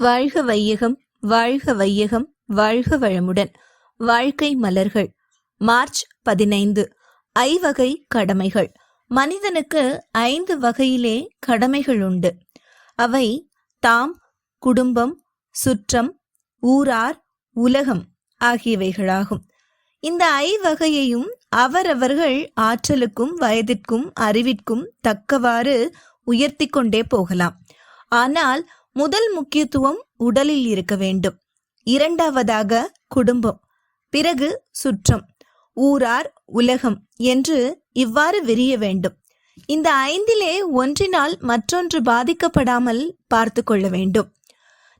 வாழ்க வையகம் வாழ்க வையகம் வாழ்க வளமுடன். வாழ்க்கை மலர்கள். மார்ச் பதினைந்து. ஐவகை கடமைகள். மனிதனுக்கு ஐந்து வகையிலே கடமைகள் உண்டு. அவை தாம் குடும்பம் சுற்றம் ஊரார் உலகம் ஆகியவைகளாகும். இந்த ஐவகையையும் அவரவர்கள் ஆற்றலுக்கும் வயதிற்கும் அறிவிற்கும் தக்கவாறு உயர்த்தி கொண்டே போகலாம். ஆனால் முதல் முக்கியத்துவம் உடலில் இருக்க வேண்டும். இரண்டாவதாக குடும்பம். பிறகு சுற்றம். ஊரார் உலகம் என்று இவ்வாறு விரிய வேண்டும். இந்த ஐந்திலே ஒன்றினால் மற்றொன்று பாதிக்கப்படாமல் பார்த்து கொள்ள வேண்டும்.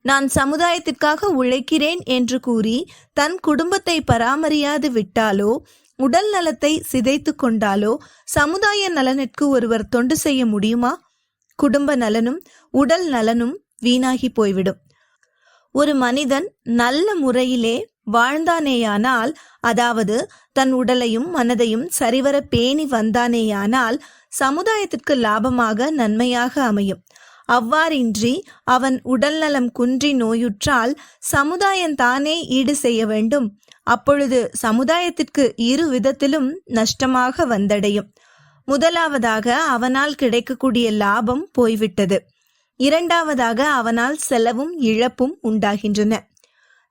நான் சமுதாயத்திற்காக உழைக்கிறேன் என்று கூறி தன் குடும்பத்தை பராமரியாது விட்டாலோ உடல் நலத்தை சிதைத்து கொண்டாலோ சமுதாய நலனிற்கு ஒருவர் தொண்டு செய்ய முடியுமா? குடும்ப நலனும் உடல் நலனும் வீணாகி போய்விடும். ஒரு மனிதன் நல்ல முறையிலே வாழ்ந்தானேயானால் அதாவது தன் உடலையும் மனதையும் சரிவர பேணி வந்தானேயானால் சமுதாயத்திற்கு லாபமாக நன்மையாக அமையும். அவ்வாறின்றி அவன் உடல்நலம் குன்றி நோயுற்றால் சமுதாயம் தானே ஈடு செய்ய வேண்டும். அப்பொழுது சமுதாயத்திற்கு இரு விதத்திலும் நஷ்டமாக வந்தடையும். முதலாவதாக அவனால் கிடைக்கக்கூடிய லாபம் போய்விட்டது. இரண்டாவதாக அவனால் செலவும் இழப்பும் உண்டாகின்றன.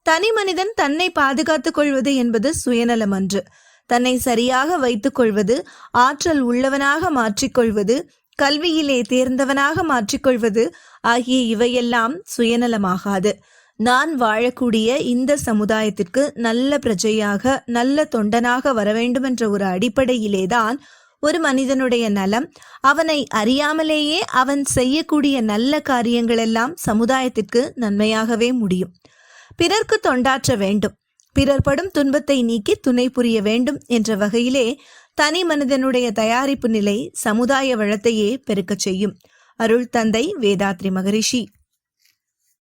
தனி மனிதன் தன்னை பாதுகாத்துக் கொள்வது என்பது சுயநலம் அன்று தன்னை சரியாக வைத்துக் கொள்வது ஆற்றல் உள்ளவனாக மாற்றிக்கொள்வது கல்வியிலே தேர்ந்தவனாக மாற்றிக்கொள்வது ஆகிய இவையெல்லாம் சுயநலமாகாது. நான் வாழக்கூடிய இந்த சமுதாயத்திற்கு நல்ல பிரஜையாக நல்ல தொண்டனாக வர வேண்டும் என்ற ஒரு அடிப்படையிலேதான் ஒரு மனிதனுடைய நலம் அவனை அறியாமலேயே அவன் செய்யக்கூடிய நல்ல காரியங்களெல்லாம் சமுதாயத்திற்கு நன்மையாகவே முடியும். பிறர்க்கு தொண்டாற்ற வேண்டும். பிறர் படும் துன்பத்தை நீக்கி துணை புரிய வேண்டும் என்ற வகையிலே தனி மனிதனுடைய தயாரிப்பு நிலை சமுதாய வளத்தையே பெருக்கச் செய்யும். அருள் தந்தை வேதாத்ரி மகரிஷி.